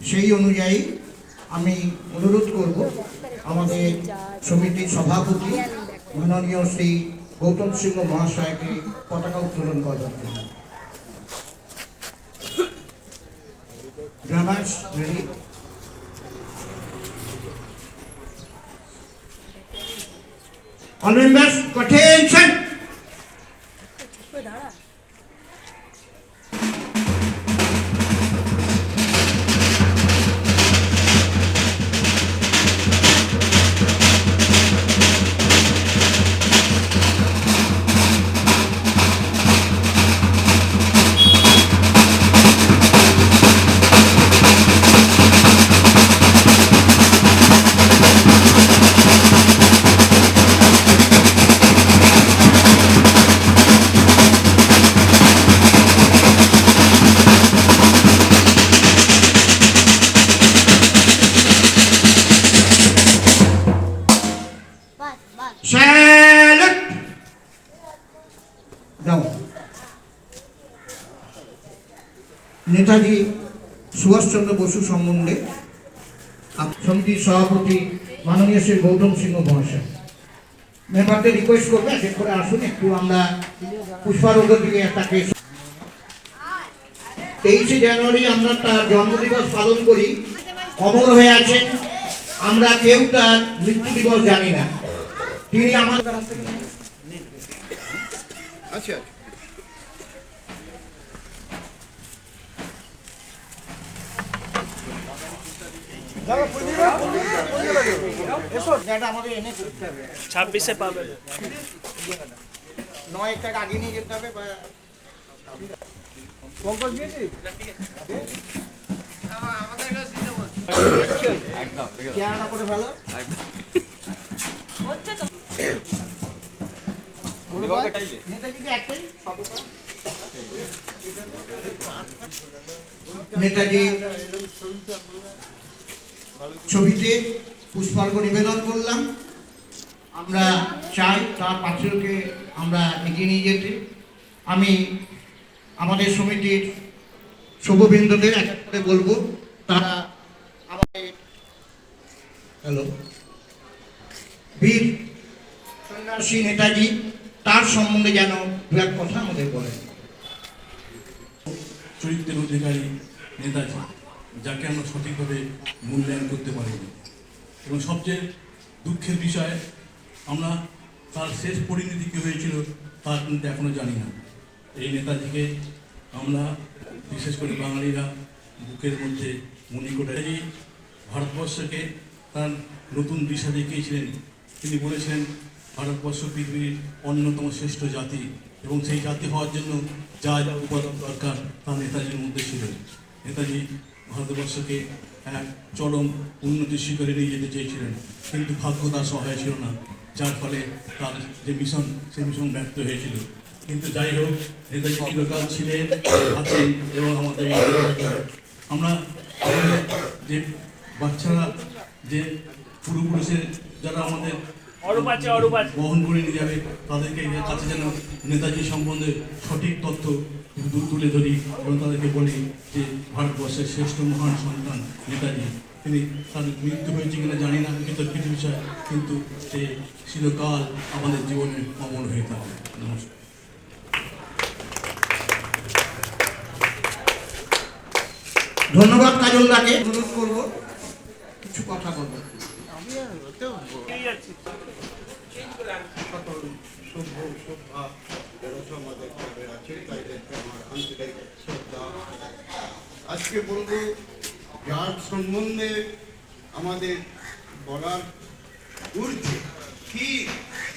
সেই অনুযায়ী আমি অনুরোধ করব আমাদের সমিতির সভাপতি মাননীয় শ্রী গৌতম সিংহ মহাশয়কে পতাকা উত্তোলন করার জন্য? All members, attention! Now, Netaji Subhash Chandra Basu সম্বন্ধে সমিতির সভাপতি মাননীয় শ্রী গৌতম সিংহ মহাশয়। মেম্বারদের রিকোয়েস্ট করব এক করে আসুন একটু আমরা পুষ্পারোগ দিয়ে তাকে তেইশে জানুয়ারি আমরা তার জন্মদিবস পালন করি। অমর হয়ে আছেন। আমরা কেউ তার মৃত্যু দিবস জানি না। তিনি আমাদের আচ্ছা আমাদের এনে করতে হবে। ছাব্বিশে পাবেন নয় একটা আগে নিয়ে যেতে হবে বা চেহারা করে ভালো? নেতাজিকে একটাই নেতাজি ছবিতে পুষ্পার্ঘ নিবেদন করলাম। আমরা চাই তার পাত্রকে আমরা এগিয়ে নিয়ে যেতে। আমি আমাদের সমিতির শুভবিন্দুদের এক এক করে বলব তারা আমাদের হ্যালো বীর সন্ন্যাসী নেতাজি তার সম্বন্ধে যেন দু এক কথা আমাদের বলেন। চরিত্রের অধিকারী নেতাজি যাকে আমরা সঠিকভাবে মূল্যায়ন করতে পারিনি। এবং সবচেয়ে দুঃখের বিষয়, আমরা তার শেষ পরিণতি কী হয়েছিল তা কিন্তু এখনও জানি না। এই নেতাজিকে আমরা, বিশেষ করে বাঙালিরা, বুকের মধ্যে মনে করে ভারতবর্ষকে তার নতুন দিশা দেখিয়েছিলেন। তিনি বলেছিলেন ভারতবর্ষ পৃথিবীর অন্যতম শ্রেষ্ঠ জাতি এবং সেই জাতি হওয়ার জন্য যা যা উপাদান দরকার তা নেতাজির মধ্যে ছিল। নেতাজি ভারতবর্ষকে এক চরম উন্নতির শিখরে নিয়ে যেতে চেয়েছিলেন, কিন্তু ভাগ্য তার সহায় ছিল না, যার ফলে তার যে মিশন সেই মিশন ব্যর্থ হয়েছিল। কিন্তু যাই হোক, নেতাজি চিরকাল ছিলেন, আছেন এবং আমাদের আমরা যে বাচ্চারা, যে পূর্বপুরুষের যারা আমাদের অরূপ আছে অরূপ আছে। বহন করে নিয়ে যাবে। তাদেরকে কাছে যেন নেতাজি সম্বন্ধে সঠিক তথ্য তুলে ধরি এবং তাদেরকে বলি যে ভারতবর্ষের শ্রেষ্ঠ মহান সন্তান নেতাজি। তিনি তার মৃত্যু হয়েছে কিনা জানি না বিতর্কিত বিষয় কিন্তু সে চিরকাল আমাদের জীবনে অমর হয়ে থাকবে। নমস্কার। ধন্যবাদ কাজলদাকে। অনুরোধ করব কিছু কথা বলব। সকল আন্তরিক শ্রদ্ধা আজকে বলব, যার সম্বন্ধে আমাদের বলার ঊর্ধ্বে কি,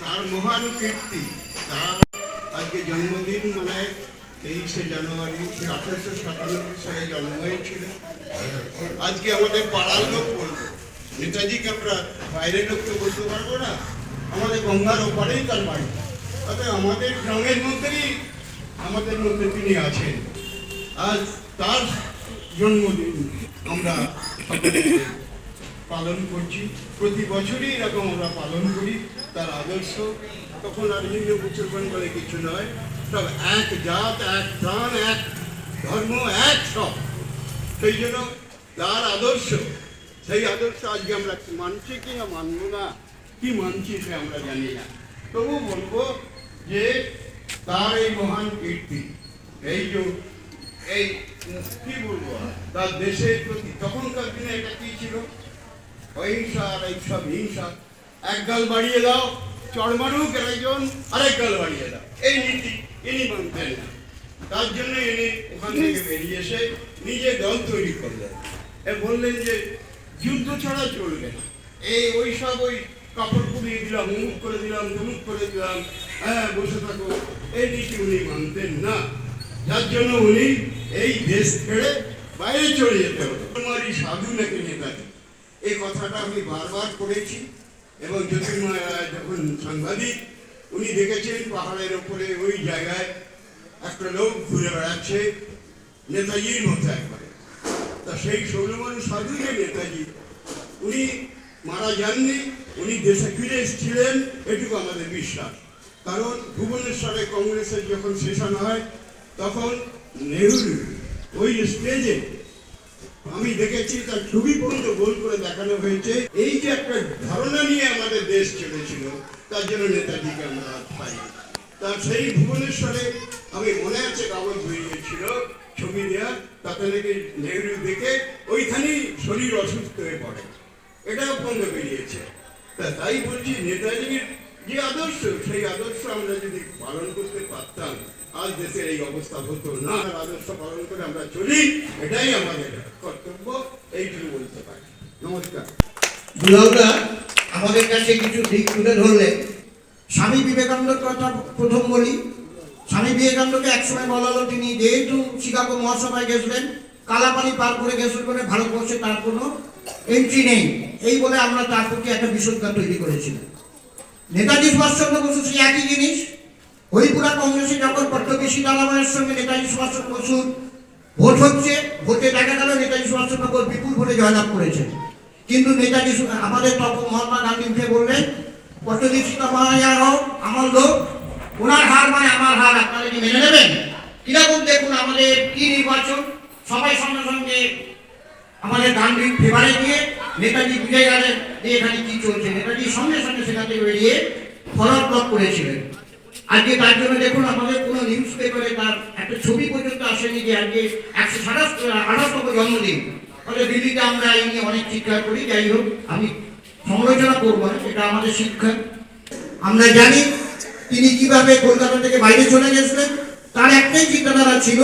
তার মহান কীর্তি, তার আজকে জন্মদিন মানে তেইশে জানুয়ারি আঠারোশো সাতানব্বই সালে জন্ম হয়েছিল। আজকে আমাদের পাড়ার লোক বলব, নেতাজিকে আমরা বাইরের লোক তো বলতে পারব না, আমাদের গঙ্গার ওপারেই তার বাড়ি। অর্থাৎ আমাদের গ্রামের মধ্যেই, আমাদের মধ্যে তিনি আছেন। আজ তার জন্মদিন আমরা পালন করছি। প্রতি বছরই এরকম আমরা পালন করি, তার আদর্শ। তখন আর হিন্দু মুসলমান বলে কিছু নয়। সব এক জাত, এক প্রাণ, এক ধর্ম, এক সব। সেই জন্য তার আদর্শ, সেই আদর্শ আজকে আমরা মানছি কি না, মানবো না, কি মানছি সে আমরা জানি না। তবু বলব যে তার এই মহান কীর্তি, এই যে, এই কি বলব তার দেশের প্রতি তখনকার দিনে এটা কি ছিল? অহিংসা আর এইসব হিংসা। এক গাল বাড়িয়ে দাও, চড় মারুক একজন আরেক গাল বাড়িয়ে দাও। এই নীতি ইনি মানতেন না। তার জন্য ইনি ওখান থেকে বেরিয়ে এসে নিজে দল তৈরি করলেন। এ বললেন যে, যুদ্ধ ছাড়া চলবে না। এই ওই সব ওই কাপড় পুড়িয়ে দিলাম মুখ করে দিলাম মুখ করে দিলাম হ্যাঁ বসে থাকো। এই নীতি উনি মানতেন না। যার জন্য উনি এই দেশ ছেড়ে বাইরে চলে যেতে হতো তোমারই সাধু নাকি নেতাজি? এই কথাটা আমি বারবার পড়েছি এবং জ্যোতির্ময় যখন সাংবাদিক, উনি দেখেছেন পাহাড়ের ওপরে ওই জায়গায় একটা লোক ঘুরে বেড়াচ্ছে নেতাজির মতো একবারে। তা সেই সৌরমান সাধু যে নেতাজি? উনি মারা যাননি, উনি দেশে ফিরে এসেছিলেন, এটুকু আমাদের বিশ্বাস। কারণ ভুবনেশ্বরে কংগ্রেসের যখন সেশন হয়, তখন নেহরু ওই স্টেজে আমি দেখেছি তার ছবি পর্যন্ত গোল করে দেখানো হয়েছে। এই যে একটা ধারণা নিয়ে আমাদের দেশ চলেছিল, তার জন্য নেতাজিকে আমরা পাই তার সেই ভুবনেশ্বরে আমি মনে আছে কাগজ বেরিয়েছিল, ছবি দেওয়া তাতে নাকি নেহরু দেখে ওইখানেই শরীর অসুস্থ হয়ে পড়ে। এটাও বন্ধ বেরিয়েছে। তা তাই বলছি, নেতাজির যে আদর্শ, সেই আদর্শ আমরা যদি পালন করতে পারতাম আজ দেশের এই অবস্থা হতো না আদর্শ পালন করে আমরা চলি, এটাই আমাদের কর্তব্য, এইটুকু বলতে পারি। নমস্কার। দুলাউদা আমাদের কাছে কিছু দিক তুলে ধরলেন স্বামী বিবেকানন্দের কথা প্রথম বলি। স্বামী বিবেকানন্দকে একসময় বলা হলো, তিনি যেহেতু শিকাগো মহাসভায় গেছিলেন, কালাপানি পার করে গেছিলেন বলে ভারতবর্ষে তার কোনো এন্ট্রি নেই। এই বলে আমরা তার প্রতি একটা বিষোদ্গার তৈরি করেছিলাম। নেতাজি সুভাষচন্দ্র বসু সেই একই জিনিস। হরিপুরা কংগ্রেসে যখন পট্টবেশী দালামায়ের সঙ্গে নেতাজি সুভাষচন্দ্র বসুর ভোট হচ্ছে, ভোটে দেখা গেল নেতাজি সুভাষচন্দ্র বসু বিপুল ভোটে জয়লাভ করেছেন। কিন্তু নেতাজি আমাদের তখন মহাত্মা গান্ধী উঠে বললেন পট্টবেশী দালামায়ার হোক আমার লোক, ওনার হার মানে আমার হার, আপনারা কি মেনে নেবেন? কীরকম দেখুন আমাদের কি নির্বাচন? সবাই সঙ্গে সঙ্গে আমাদের গান্ধী ফেভারে গিয়ে নেতাজি বুঝে গেলেন যে এখানে কি চলছে, নেতাজি সঙ্গে সঙ্গে সেখান থেকে বেরিয়ে ব্লক করেছিলেন। আজকে তার জন্য দেখুন, আমাদের কোনো নিউজ পেপারে তার একটা ছবি পর্যন্ত আসেনি যে আজকে একশো সাতাশ জন্মদিন। ফলে দিল্লিতে আমরা এই নিয়ে অনেক চিৎকার করি, যাই হোক, আমি সমালোচনা করব না, এটা আমাদের শিক্ষা আমরা জানি তিনি কীভাবে কলকাতা থেকে বাইরে চলে গেছিলেন, তার একটাই চিন্তাধারা ছিল,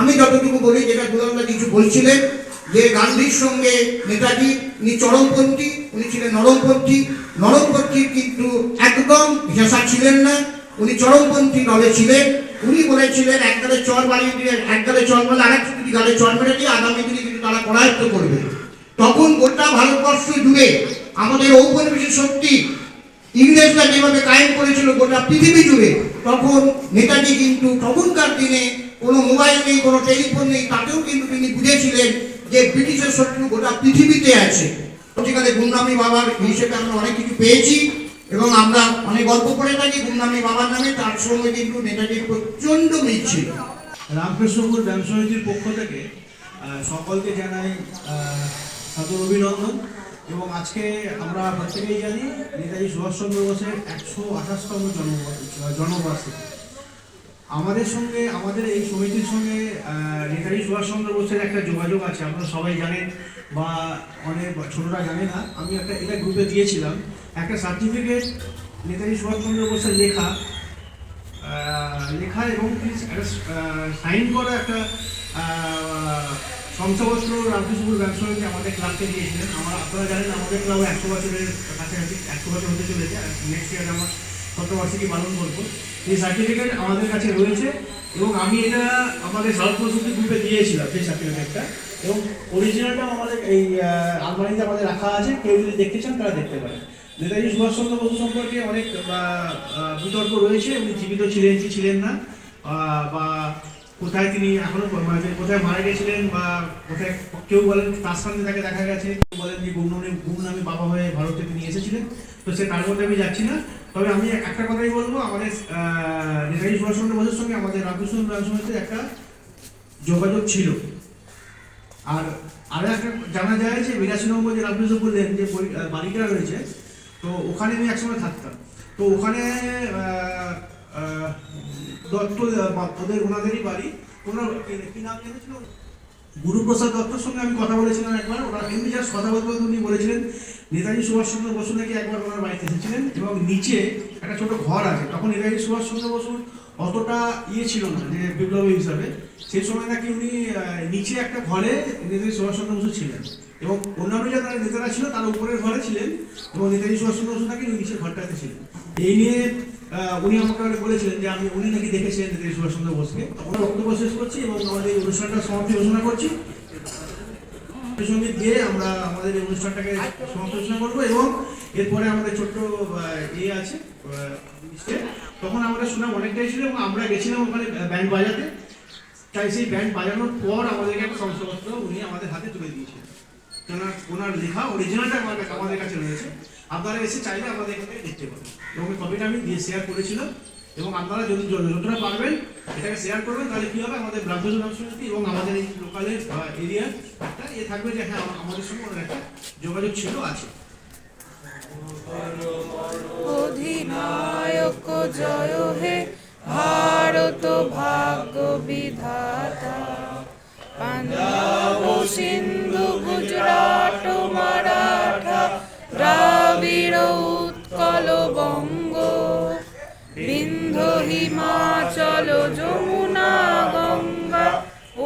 আমি যতটুকু বলি, যেটা দুলালদা কিছু বলছিলেন যে গান্ধীর সঙ্গে নেতাজি, উনি চরমপন্থী, উনি ছিলেন নরমপন্থী। নরমপন্থী কিন্তু একদম হেসা ছিলেন না, উনি চরমপন্থী দলে ছিলেন। উনি বলেছিলেন, এক গালে চর বাড়িয়ে দিয়ে, এক গালে চর বলে আরেক দুটি গালে চর মেরে দিয়ে আগামী দিনে কিন্তু তারা করায়ত্ত করবে। তখন গোটা ভারতবর্ষ জুড়ে আমাদের ঔপনিবেশিক শক্তি ইংরেজরা যেভাবে কায়েম করেছিল গোটা পৃথিবী জুড়ে, তখন নেতাজি কিন্তু তখনকার দিনে কোনো মোবাইল নেই, কোনো টেলিফোন নেই, তাতেও কিন্তু তিনি বুঝেছিলেন যে ব্রিটিশের শত্রু গোটা পৃথিবীতে আছে। পরবর্তীকালে গুমনামি বাবার হিসেবে আমরা অনেক কিছু পেয়েছি এবং আমরা অনেক গল্প করে থাকি। গুমনামি বাবার নামে তার সঙ্গে কিন্তু নেতাজির প্রচণ্ড মিল ছিল। রামকৃষ্ণপুর ব্যায়াম সমিতির পক্ষ থেকে সকলকে জানাই সাদর অভিনন্দন। এবং আজকে আমরা প্রত্যেকেই জানি, নেতাজি সুভাষচন্দ্র বোসের একশো আঠাশতম জন্ম জন্মবার্ষিকী। আমাদের সঙ্গে, আমাদের এই সমিতির সঙ্গে নেতাজি সুভাষচন্দ্র বোসের একটা যোগাযোগ আছে, আপনারা সবাই জানেন বা অনেক ছোটরা জানে না। আমি একটা, এটা গ্রুপে দিয়েছিলাম। একটা সার্টিফিকেট নেতাজি সুভাষচন্দ্র বোসের লেখা লেখা এবং সাইন করা একটা শংসাপত্র রামকৃষ্ণপুর ব্যবসা সমিতি আমাদের ক্লাবকে দিয়েছিলেন। আমরা, আপনারা জানেন আমাদের ক্লাব একশো বছরের কাছাকাছি, একশো বছর হতে চলেছে নেক্সট ইয়ার আমরা শতবার্ষিকী পালন করব। এই সার্টিফিকেট আমাদের কাছে রয়েছে এবং আমি এটা আমাদের সাউথ প্রস্তুতি গ্রুপে দিয়েছিলাম সেই সার্টিফিকেটটা এবং অরিজিনালটাও আমাদের এই আলমারিতে আমাদের রাখা আছে। কেউ যদি দেখতে চান তারা দেখতে পারেন। নেতাজি সুভাষচন্দ্র বসু সম্পর্কে অনেক বিতর্ক রয়েছে। উনি জীবিত ছিলেন কি ছিলেন না বা কোথায় তিনি এখনও মানে কোথায় মারা গেছিলেন, বা কোথায় কেউ বলেন তার সামনে তাকে দেখা গেছে। কেউ বলেন যে গুমনামে গুমনামে বাবা হয়ে ভারতে তিনি এসেছিলেন। তো সে তার মধ্যে আমি যাচ্ছি না। তবে আমি একটা কথাই বলব, আমাদের নেতাজি সুভাষচন্দ্র বসুর সঙ্গে আমাদের রামকৃষ্ণ রামসমিতির একটা যোগাযোগ ছিল। আর আরও একটা জানা যায় যে নম্বর যে রামকৃষ্ণ বললেন, যে বাড়িটা রয়েছে, তো ওখানে আমি একসময় থাকতাম। তো ওখানে দত্ত ওদের, ওনাদেরই বাড়ি। ওনার, কি নাম জেনেছিল গুরুপ্রসাদ দত্তর সঙ্গে আমি কথা বলেছিলাম একবার। ওনার এমনি জাস্ট কথা বলতে উনি বলেছিলেন, নেতাজি সুভাষচন্দ্র বসু নাকি একবার ওনার বাড়িতে এসেছিলেন এবং নিচে একটা ছোট ঘর আছে। তখন নেতাজি সুভাষচন্দ্র বসুর অতটা ইয়ে ছিল না, যে বিপ্লবী হিসাবে। সেই সময় নাকি উনি নিচে একটা ঘরে নেতাজি সুভাষচন্দ্র বসু ছিলেন এবং অন্যান্য যারা নেতারা ছিল তার উপরের ঘরে ছিলেন এবং নেতাজি সুভাষচন্দ্র বসু নাকি নিচের ঘরটাতে ছিলেন। এই নিয়ে উনি আমাকে বলেছিলেন যে আমি উনি নাকি দেখেছিলেন নেতাজি সুভাষচন্দ্র বোসকে। আমরা বক্তব্য শেষ করছি এবং আমাদের এই অনুষ্ঠানটা সমাপ্তি ঘোষণা করছি। সঙ্গে দিয়ে আমরা আমাদের এই অনুষ্ঠানটাকে সমাপ্ত ঘোষণা করব এবং এরপরে আমাদের ছোট্ট ইয়ে আছে তখন আমরা শুনলাম অনেকটাই ছিল এবং আমরা গেছিলাম ওখানে ব্যান্ড বাজাতে। তাই সেই ব্যান্ড বাজানোর পর আমাদেরকে একটা শংসাপত্র উনি আমাদের হাতে তুলে দিয়েছিলেন। ওনার ওনার লেখা অরিজিনালটা আমাদের কাছে রয়েছে। আপনারা এসে চাইলে আমাদের এখানে দেখতে পারেন। এবং কপিটা আমি দিয়ে শেয়ার করেছিলাম। এবং আপনারা যদি যতটা পারবেন এটাকে শেয়ার করবেন, তাহলে কি হবে? আমাদের ব্রাহ্মণ সংস্কৃতি এবং আমাদের এই লোকালের এরিয়ার একটা এ থাকবে যে হ্যাঁ আমাদের সঙ্গে ওনার একটা যোগাযোগ ছিল, আছে। অধিনায়ক, জয় হে ভারত ভাগ্য বিধাতা। পাঞ্জাব সিন্ধু, গুজরাট উৎকল বঙ্গ বিন্ধ হিমাচল যমুনা গঙ্গা,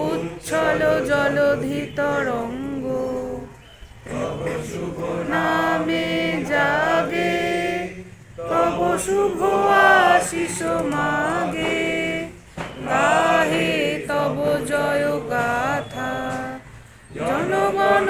উচ্ছল জলধি তরঙ্গ নামে জাগে তব শুভ আশিস মাগে। গাহে তব জয় গাথা জনগণ